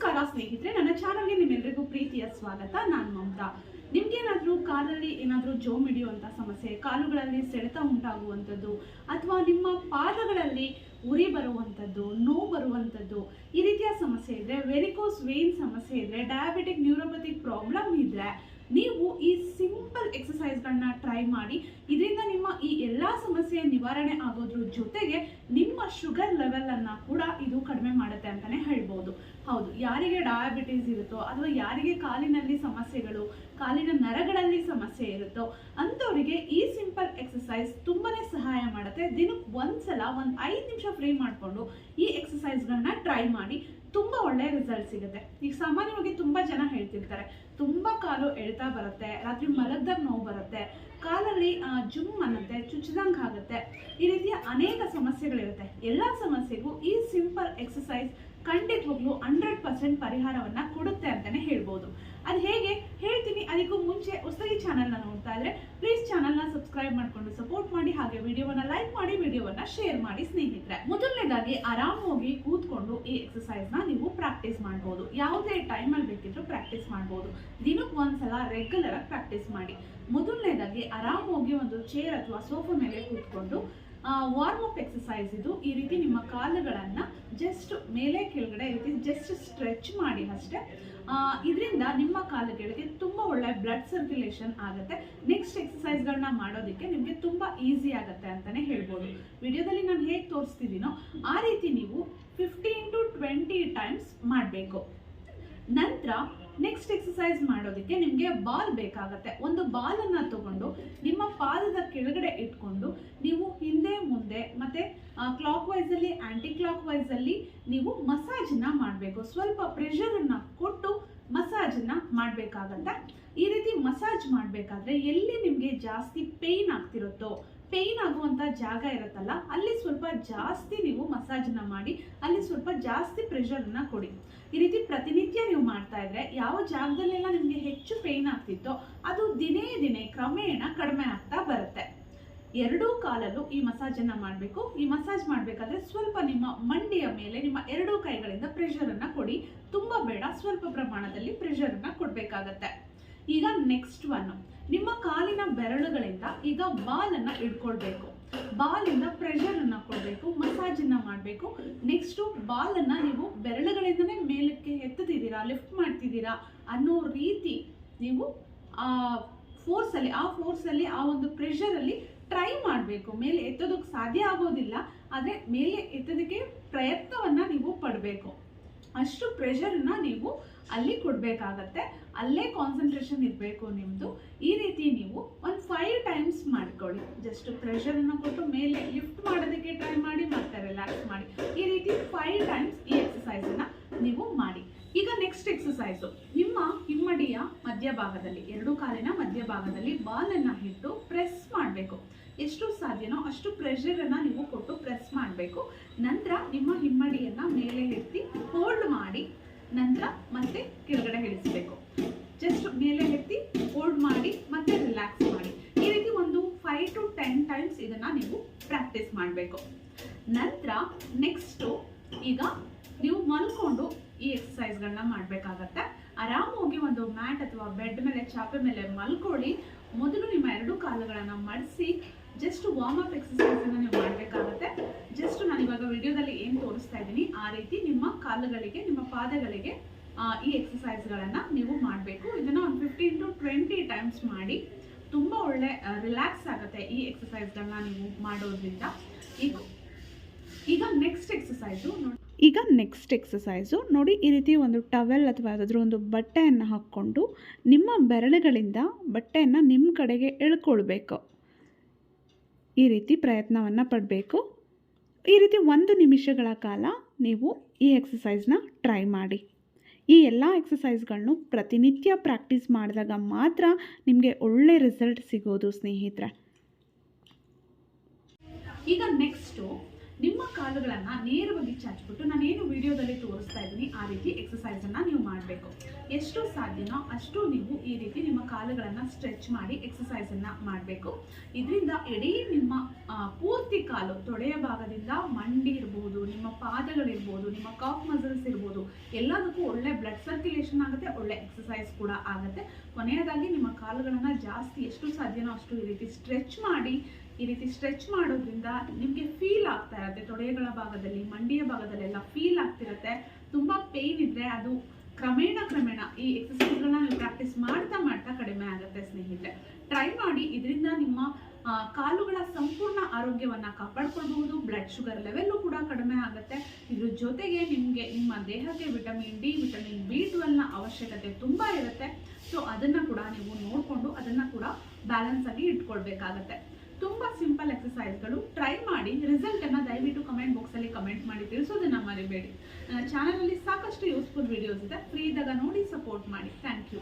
ನಮಸ್ಕಾರ ಸ್ನೇಹಿತರೆ, ನನ್ನ ಚಾನಲ್ಗೆ ನಿಮ್ಮೆಲ್ಲರಿಗೂ ಪ್ರೀತಿಯ ಸ್ವಾಗತ. ನಾನು ಮಮತಾ. ನಿಮ್ಗೇನಾದರೂ ಕಾಲಲ್ಲಿ ಏನಾದರೂ ಜೋಮ್ ಹಿಡಿಯುವಂಥ ಸಮಸ್ಯೆ, ಕಾಲುಗಳಲ್ಲಿ ಸೆಳೆತ ಉಂಟಾಗುವಂಥದ್ದು, ಅಥವಾ ನಿಮ್ಮ ಪಾದಗಳಲ್ಲಿ ಉರಿ ಬರುವಂಥದ್ದು, ನೋವು ಬರುವಂಥದ್ದು ಈ ರೀತಿಯ ಸಮಸ್ಯೆ ಇದ್ರೆ, ವೆರಿಕೋಸ್ ವೇನ್ ಸಮಸ್ಯೆ ಇದ್ರೆ ಡಯಾಬಿಟಿಕ್ ನ್ಯೂರೋಪತಿಕ್ ಪ್ರಾಬ್ಲಮ್ ಇದ್ರೆ ನೀವು ಈ ಸಿಂಪಲ್ ಎಕ್ಸಸೈಸ್ಗಳನ್ನ ಟ್ರೈ ಮಾಡಿ, ಇದರಿಂದ ನಿಮ್ಮ ಈ ಎಲ್ಲ ಸಮಸ್ಯೆ ನಿವಾರಣೆ ಆಗೋದ್ರ ಜೊತೆಗೆ ನಿಮ್ಮ ಶುಗರ್ ಲೆವೆಲ್ ಅನ್ನ ಕೂಡ ಇದು ಕಡಿಮೆ ಮಾಡುತ್ತೆ ಅಂತಾನೆ ಹೇಳ್ಬೋದು. ಹೌದು, ಯಾರಿಗೆ ಡಯಾಬಿಟೀಸ್ ಇರುತ್ತೋ ಅಥವಾ ಯಾರಿಗೆ ಕಾಲಿನಲ್ಲಿ ಸಮಸ್ಯೆಗಳು, ಕಾಲಿನ ನರಗಳಲ್ಲಿ ಸಮಸ್ಯೆ ಇರುತ್ತೋ ಅಂಥವರಿಗೆ ಈ ಸಿಂಪಲ್ ಎಕ್ಸಸೈಸ್ ತುಂಬಾನೇ ಸಹಾಯ ಮಾಡುತ್ತೆ. ದಿನಕ್ಕೆ ಒಂದ್ಸಲ ಒಂದು ಐದು ನಿಮಿಷ ಫ್ರೀ ಮಾಡಿಕೊಂಡು ಈ ಎಕ್ಸಸೈಸ್ಗಳನ್ನ ಟ್ರೈ ಮಾಡಿ ತುಂಬಾ ಒಳ್ಳೆ ರಿಸಲ್ಟ್ ಸಿಗುತ್ತೆ. ಈಗ ಸಾಮಾನ್ಯವಾಗಿ ತುಂಬಾ ಜನ ಹೇಳ್ತಿರ್ತಾರೆ, ತುಂಬಾ ಕಾಲು ಎಳ್ತಾ ಬರುತ್ತೆ, ರಾತ್ರಿ ಮಲಗ್ದಾಗ ನೋವು ಬರುತ್ತೆ, ಕಾಲಲ್ಲಿ ಜುಮ್ ಅನ್ನತ್ತೆ, ಚುಚ್ಚಿದಂಗೆ ಆಗುತ್ತೆ. ಈ ರೀತಿಯ ಅನೇಕ ಸಮಸ್ಯೆಗಳಿರುತ್ತೆ. ಎಲ್ಲ ಸಮಸ್ಯೆಗೂ ಈ ಸಿಂಪಲ್ ಎಕ್ಸಸೈಸ್ ಖಂಡಿತವಾಗ್ಲೂ ಹಂಡ್ರೆಡ್ ಪರ್ಸೆಂಟ್ ಪರಿಹಾರವನ್ನ ಕೊಡುತ್ತೆ ಅಂತಾನೆ ಹೇಳ್ಬೋದು. ಅದು ಹೇಗೆ? ಹೇಳ್ತೀನಿ. ಅದಕ್ಕೂ ಮುಂಚೆ ಹೊಸದಾಗಿ ಚಾನಲ್ನ ನೋಡ್ತಾ ಇದ್ರೆ ಪ್ಲೀಸ್ ಚಾನಲ್ನ ಸಬ್ಸ್ಕ್ರೈಬ್ ಮಾಡ್ಕೊಂಡು ಸಪೋರ್ಟ್ ಮಾಡಿ, ಹಾಗೆ ವಿಡಿಯೋವನ್ನ ಲೈಕ್ ಮಾಡಿ, ವಿಡಿಯೋವನ್ನ ಶೇರ್ ಮಾಡಿ ಸ್ನೇಹಿತರೆ. ಮೊದಲನೇದಾಗಿ ಆರಾಮಾಗಿ ಕೂತ್ಕೊಂಡು ಈ ಎಕ್ಸಸೈಸ್ನ ನೀವು ಪ್ರಾಕ್ಟೀಸ್ ಮಾಡ್ಬೋದು. ಯಾವುದೇ ಟೈಮಲ್ಲಿ ಬೇಕಿದ್ರು ಪ್ರಾಕ್ಟೀಸ್ ಮಾಡ್ಬೋದು. ದಿನಕ್ಕೆ ಒಂದ್ಸಲ ರೆಗ್ಯುಲರ್ ಆಗಿ ಪ್ರಾಕ್ಟೀಸ್ ಮಾಡಿ. ಮೊದಲನೇದಾಗಿ ಆರಾಮಾಗಿ ಒಂದು ಚೇರ್ ಅಥವಾ ಸೋಫಾ ಮೇಲೆ ಕೂತ್ಕೊಂಡು ವಾರ್ಮ್ ಅಪ್ ಎಕ್ಸಸೈಸ್ ಇದು ಈ ರೀತಿ ನಿಮ್ಮ ಕಾಲುಗಳನ್ನ ಜಸ್ಟ್ ಮೇಲೆ ಕೆಳಗಡೆ ರೀತಿ ಜಸ್ಟ್ ಸ್ಟ್ರೆಚ್ ಮಾಡಿ ಅಷ್ಟೇ. ಇದರಿಂದ ನಿಮ್ಮ ಕಾಲುಗಳಿಗೆ ತುಂಬ ಒಳ್ಳೆ ಬ್ಲಡ್ ಸರ್ಕ್ಯುಲೇಷನ್ ಆಗುತ್ತೆ. ನೆಕ್ಸ್ಟ್ ಎಕ್ಸಸೈಸ್ಗಳನ್ನ ಮಾಡೋದಕ್ಕೆ ನಿಮಗೆ ತುಂಬ ಈಸಿ ಆಗುತ್ತೆ ಅಂತಲೇ ಹೇಳ್ಬೋದು. ವಿಡಿಯೋದಲ್ಲಿ ನಾನು ಹೇಗೆ ತೋರಿಸ್ತಿದ್ದೀನೋ ಆ ರೀತಿ ನೀವು ಫಿಫ್ಟೀನ್ ಟು ಟ್ವೆಂಟಿ ಟೈಮ್ಸ್ ಮಾಡಬೇಕು. ನಂತರ ನೆಕ್ಸ್ಟ್ ಎಕ್ಸಸೈಸ್ ಮಾಡೋದಕ್ಕೆ ನಿಮಗೆ ಬಾಲ್ ಬೇಕಾಗತ್ತೆ. ಒಂದು ಬಾಲನ್ನು ತಗೊಂಡು ನಿಮ್ಮ ಪಾದದ ಕೆಳಗಡೆ ಇಟ್ಕೊಂಡು ನೀವು ಹಿಂದೆ ಮುಂದೆ, ಮತ್ತೆ ಕ್ಲಾಕ್ ವೈಸ್ ಅಲ್ಲಿ ಆಂಟಿ ಕ್ಲಾಕ್ ವೈಸ್ ಅಲ್ಲಿ ನೀವು ಮಸಾಜನ್ನ ಮಾಡಬೇಕು. ಸ್ವಲ್ಪ ಪ್ರೆಷರ್ ಅನ್ನ ಕೊಟ್ಟು ಮಸಾಜನ್ನ ಮಾಡಬೇಕಾಗತ್ತೆ. ಈ ರೀತಿ ಮಸಾಜ್ ಮಾಡಬೇಕಾದ್ರೆ ಎಲ್ಲಿ ನಿಮಗೆ ಜಾಸ್ತಿ ಪೇಯ್ನ್ ಆಗ್ತಿರುತ್ತೋ ಪೇಯ್ನ್ ಆಗುವಂತ ಜಾಗ ಇರುತ್ತಲ್ಲ, ಅಲ್ಲಿ ಸ್ವಲ್ಪ ಜಾಸ್ತಿ ನೀವು ಮಸಾಜನ್ನ ಮಾಡಿ, ಅಲ್ಲಿ ಸ್ವಲ್ಪ ಜಾಸ್ತಿ ಪ್ರೆಷರ್ ಅನ್ನ ಕೊಡಿ. ಈ ರೀತಿ ಪ್ರತಿನಿತ್ಯ ನೀವು ಮಾಡ್ತಾ ಇದ್ರೆ ಯಾವ ಜಾಗದಲ್ಲೆಲ್ಲ ನಿಮಗೆ ಹೆಚ್ಚು ಪೇಯ್ನ್ ಆಗ್ತಿತ್ತೋ, ಅದು ದಿನೇ ದಿನೇ ಕ್ರಮೇಣ ಕಡಿಮೆ ಆಗ್ತಾ ಬರುತ್ತೆ. ಎರಡೂ ಕಾಲಲ್ಲೂ ಈ ಮಸಾಜನ್ನು ಮಾಡಬೇಕು. ಈ ಮಸಾಜ್ ಮಾಡಬೇಕಾದ್ರೆ ಸ್ವಲ್ಪ ನಿಮ್ಮ ಮಂಡಿಯ ಮೇಲೆ, ನಿಮ್ಮ ಎರಡೂ ಕೈಗಳಿಂದ ಪ್ರೆಷರನ್ನು ಕೊಡಿ. ತುಂಬಾ ಬೇಡ, ಸ್ವಲ್ಪ ಪ್ರಮಾಣದಲ್ಲಿ ಪ್ರೆಷರನ್ನು ಕೊಡಬೇಕಾಗತ್ತೆ. ಈಗ ನೆಕ್ಸ್ಟ್ ಒನ್ ನಿಮ್ಮ ಕಾಲಿನ ಬೆರಳುಗಳಿಂದ ಈಗ ಬಾಲ್ ಅನ್ನ ಇಟ್ಕೊಳ್ಬೇಕು ಬಾಲಿಂದ ಪ್ರೆಷರನ್ನು ಕೊಡಬೇಕು ಮಸಾಜ್ ಅನ್ನ ಮಾಡಬೇಕು. ನೆಕ್ಸ್ಟ್ ಬಾಲ್ ಅನ್ನ ನೀವು ಬೆರಳುಗಳಿಂದನೇ ಮೇಲಕ್ಕೆ ಎತ್ತುತ್ತಿದ್ದೀರಾ ಲಿಫ್ಟ್ ಮಾಡ್ತಿದ್ದೀರಾ ಅನ್ನೋ ರೀತಿ ನೀವು ಆ ಫೋರ್ಸ್ ಅಲ್ಲಿ, ಆ ಫೋರ್ಸ್ ಅಲ್ಲಿ ಆ ಒಂದು ಪ್ರೆಷರ್ ಅಲ್ಲಿ ಟ್ರೈ ಮಾಡಬೇಕು. ಮೇಲೆ ಎತ್ತೋದಕ್ಕೆ ಸಾಧ್ಯ ಆಗೋದಿಲ್ಲ, ಆದರೆ ಮೇಲೆ ಎತ್ತೋದಕ್ಕೆ ಪ್ರಯತ್ನವನ್ನು ನೀವು ಪಡಬೇಕು. ಅಷ್ಟು ಪ್ರೆಷರ್ನ ನೀವು ಅಲ್ಲಿ ಕೊಡಬೇಕಾಗತ್ತೆ. ಅಲ್ಲೇ ಕಾನ್ಸಂಟ್ರೇಷನ್ ಇರಬೇಕು ನಿಮ್ಮದು ಈ ರೀತಿ ನೀವು ಒಂದು ಫೈವ್ ಟೈಮ್ಸ್ ಮಾಡ್ಕೊಳ್ಳಿ. ಜಸ್ಟ್ ಪ್ರೆಷರನ್ನು ಕೊಟ್ಟು ಮೇಲೆ ಲಿಫ್ಟ್ ಮಾಡೋದಕ್ಕೆ ಟ್ರೈ ಮಾಡಿ ಮತ್ತೆ ರಿಲ್ಯಾಕ್ಸ್ ಮಾಡಿ ಈ ರೀತಿ ಫೈವ್ ಟೈಮ್ಸ್ ಈ ಎಕ್ಸಸೈಸನ್ನು ನೀವು ಮಾಡಿ ಈಗ ನೆಕ್ಸ್ಟ್ ಎಕ್ಸಸೈಸು ನಿಮ್ಮ, ಹಿಮ್ಮಡಿಯ ಮಧ್ಯಭಾಗದಲ್ಲಿ, ಎರಡು ಕಾಲಿನ ಮಧ್ಯಭಾಗದಲ್ಲಿ ಬಾಲನ್ನು ಹಿಟ್ಟು ಪ್ರೆಸ್ ಮಾಡಬೇಕು. ಎಷ್ಟು ಸಾಧ್ಯನೋ ಅಷ್ಟು ಪ್ರೆಷರನ್ನು ನೀವು ಕೊಟ್ಟು ಪ್ರೆಸ್ ಮಾಡಬೇಕು. ನಂತರ ನಿಮ್ಮ ಹಿಮ್ಮಡಿಯನ್ನು ಮೇಲೆ ಎತ್ತಿ ಹೋಲ್ಡ್ ಮಾಡಿ, ನಂತರ ಮತ್ತೆ ಕೆಳಗಡೆ ಇಳಿಸಬೇಕು. ಜಸ್ಟ್ ಮೇಲೆ ಎತ್ತಿ ಹೋಲ್ಡ್ ಮಾಡಿ, ಮತ್ತೆ ರಿಲ್ಯಾಕ್ಸ್ ಮಾಡಿ. ಈ ರೀತಿ ಒಂದು ಫೈವ್ ಟು ಟೆನ್ ಟೈಮ್ಸ್ ಇದನ್ನ ನೀವು ಪ್ರಾಕ್ಟೀಸ್ ಮಾಡಬೇಕು. ನಂತರ ನೆಕ್ಸ್ಟು ಈಗ ನೀವು ಮಲ್ಕೊಂಡು ಈ ಎಕ್ಸಸೈಸ್ಗಳನ್ನ ಮಾಡಬೇಕಾಗತ್ತೆ. ಆರಾಮಾಗಿ ಒಂದು ಮ್ಯಾಟ್ ಅಥವಾ ಬೆಡ್ ಮೇಲೆ, ಚಾಪೆ ಮೇಲೆ ಮಲ್ಕೊಳ್ಳಿ. ಮೊದಲು ನಿಮ್ಮ ಎರಡು ಕಾಲುಗಳನ್ನು ಮಡಿಸಿ ಜಸ್ಟ್ ವಾರ್ಮ್ ಅಪ್ ಎಕ್ಸಸೈಸ್ ಅನ್ನ ನೀವು ಮಾಡಬೇಕಾಗತ್ತೆ. ಜಸ್ಟ್ ನಾನು ಇವಾಗ ವಿಡಿಯೋದಲ್ಲಿ ಏನು ತೋರಿಸ್ತಾ ಇದ್ದೀನಿ, ಆ ರೀತಿ ನಿಮ್ಮ ಕಾಲುಗಳಿಗೆ, ನಿಮ್ಮ ಪಾದಗಳಿಗೆ ಈ ಎಕ್ಸಸೈಸ್ಗಳನ್ನು ನೀವು ಮಾಡಬೇಕು. ಇದನ್ನು ಒಂದು ಫಿಫ್ಟೀನ್ ಟು ಟ್ವೆಂಟಿ ಟೈಮ್ಸ್ ಮಾಡಿ, ತುಂಬ ಒಳ್ಳೆ ರಿಲ್ಯಾಕ್ಸ್ ಆಗುತ್ತೆ ಈ ಎಕ್ಸಸೈಸ್ಗಳನ್ನ ನೀವು ಮಾಡೋದ್ರಿಂದ. ಈಗ ಈಗ ನೆಕ್ಸ್ಟ್ ಎಕ್ಸಸೈಸು ಈಗ ನೆಕ್ಸ್ಟ್ ಎಕ್ಸಸೈಸು ನೋಡಿ, ಈ ರೀತಿ ಒಂದು ಟವೆಲ್ ಅಥವಾ ಯಾವುದಾದ್ರೂ ಒಂದು ಬಟ್ಟೆಯನ್ನು ಹಾಕ್ಕೊಂಡು ನಿಮ್ಮ ಬೆರಳುಗಳಿಂದ ಬಟ್ಟೆಯನ್ನು ನಿಮ್ಮ ಕಡೆಗೆ ಎಳ್ಕೊಳ್ಬೇಕು. ಈ ರೀತಿ ಪ್ರಯತ್ನವನ್ನು ಪಡಬೇಕು. ಈ ರೀತಿ ಒಂದು ನಿಮಿಷಗಳ ಕಾಲ ನೀವು ಈ ಎಕ್ಸಸೈಸ್ನ ಟ್ರೈ ಮಾಡಿ. ಈ ಎಲ್ಲ ಎಕ್ಸಸೈಸ್ಗಳನ್ನು ಪ್ರತಿನಿತ್ಯ ಪ್ರಾಕ್ಟೀಸ್ ಮಾಡಿದಾಗ ಮಾತ್ರ ನಿಮಗೆ ಒಳ್ಳೆ ರಿಸಲ್ಟ್ ಸಿಗೋದು, ಸ್ನೇಹಿತರೆ. ಈಗ ನೆಕ್ಸ್ಟು ನಿಮ್ಮ ಕಾಲುಗಳನ್ನ ನೇರವಾಗಿ ಚಾಚ್ಬಿಟ್ಟು ನಾನೇನು ವಿಡಿಯೋದಲ್ಲಿ ತೋರಿಸ್ತಾ ಇದ್ದೀನಿ, ಆ ರೀತಿ ಎಕ್ಸಸೈಸ್ ಅನ್ನ ನೀವು ಮಾಡಬೇಕು. ಎಷ್ಟು ಸಾಧ್ಯನೋ ಅಷ್ಟು ನೀವು ಈ ರೀತಿ ನಿಮ್ಮ ಕಾಲುಗಳನ್ನ ಸ್ಟ್ರೆಚ್ ಮಾಡಿ ಎಕ್ಸಸೈಸ್ ಅನ್ನ ಮಾಡಬೇಕು. ಇದರಿಂದ ಇಡೀ ನಿಮ್ಮ ಪೂರ್ತಿ ಕಾಲು ತೊಡೆಯ ಭಾಗದಿಂದ ಮಂಡಿ ಇರ್ಬೋದು, ನಿಮ್ಮ ಪಾದಗಳಿರ್ಬೋದು, ನಿಮ್ಮ ಕಾಫ್ ಮಸಲ್ಸ್ ಇರ್ಬೋದು, ಎಲ್ಲದಕ್ಕೂ ಒಳ್ಳೆ ಬ್ಲಡ್ ಸರ್ಕ್ಯುಲೇಷನ್ ಆಗುತ್ತೆ, ಒಳ್ಳೆ ಎಕ್ಸಸೈಸ್ ಕೂಡ ಆಗುತ್ತೆ. ಕೊನೆಯದಾಗಿ ನಿಮ್ಮ ಕಾಲುಗಳನ್ನು ಜಾಸ್ತಿ ಎಷ್ಟು ಸಾಧ್ಯನೋ ಅಷ್ಟು ಈ ರೀತಿ ಸ್ಟ್ರೆಚ್ ಮಾಡಿ, ಈ ರೀತಿ ಸ್ಟ್ರೆಚ್ ಮಾಡೋದ್ರಿಂದ ನಿಮಗೆ ಫೀಲ್ ಆಗ್ತಾ ಇರುತ್ತೆ. ತೊಡೆಗಳ ಭಾಗದಲ್ಲಿ, ಮಂಡಿಯ ಭಾಗದಲ್ಲೆಲ್ಲ ಫೀಲ್ ಆಗ್ತಿರುತ್ತೆ. ತುಂಬ ಪೇಯ್ನ್ ಇದ್ದರೆ ಅದು ಕ್ರಮೇಣ ಕ್ರಮೇಣ ಈ ಎಕ್ಸಸೈಸ್ಗಳನ್ನ ನೀವು ಪ್ರಾಕ್ಟೀಸ್ ಮಾಡ್ತಾ ಮಾಡ್ತಾ ಕಡಿಮೆ ಆಗುತ್ತೆ ಸ್ನೇಹಿತರೆ. ಟ್ರೈ ಮಾಡಿ, ಇದರಿಂದ ನಿಮ್ಮ ಕಾಲುಗಳ ಸಂಪೂರ್ಣ ಆರೋಗ್ಯವನ್ನ ಕಾಪಾಡ್ಕೊಳ್ಬಹುದು ಬ್ಲಡ್ ಶುಗರ್ ಲೆವೆಲ್ಲು ಕೂಡ ಕಡಿಮೆ ಆಗುತ್ತೆ. ಇದ್ರ ಜೊತೆಗೆ ನಿಮಗೆ ನಿಮ್ಮ ದೇಹಕ್ಕೆ ವಿಟಮಿನ್ ಡಿ ವಿಟಮಿನ್ ಬಿ ಟ್ವೆಲ್ನ ಅವಶ್ಯಕತೆ ತುಂಬ ಇರುತ್ತೆ. ಸೊ ಅದನ್ನು ಕೂಡ ನೀವು ನೋಡಿಕೊಂಡು ಅದನ್ನು ಕೂಡ ಬ್ಯಾಲೆನ್ಸ್ ಆಗಿ ಇಟ್ಕೊಳ್ಬೇಕಾಗತ್ತೆ. ತುಂಬ ಸಿಂಪಲ್ ಎಕ್ಸಸೈಸ್ಗಳು ಟ್ರೈ ಮಾಡಿ ರಿಸಲ್ಟನ್ನು ದಯವಿಟ್ಟು ಕಮೆಂಟ್ ಬಾಕ್ಸಲ್ಲಿ ಕಮೆಂಟ್ ಮಾಡಿ ತಿಳಿಸೋದನ್ನ ಮರಿಬೇಡಿ. ನನ್ನ ಚಾನಲಲ್ಲಿ ಸಾಕಷ್ಟು ಯೂಸ್ಫುಲ್ ವಿಡಿಯೋಸ್ ಇದೆ. ಫ್ರೀ ಇದ್ದಾಗ ನೋಡಿ ಸಪೋರ್ಟ್ ಮಾಡಿ. Thank you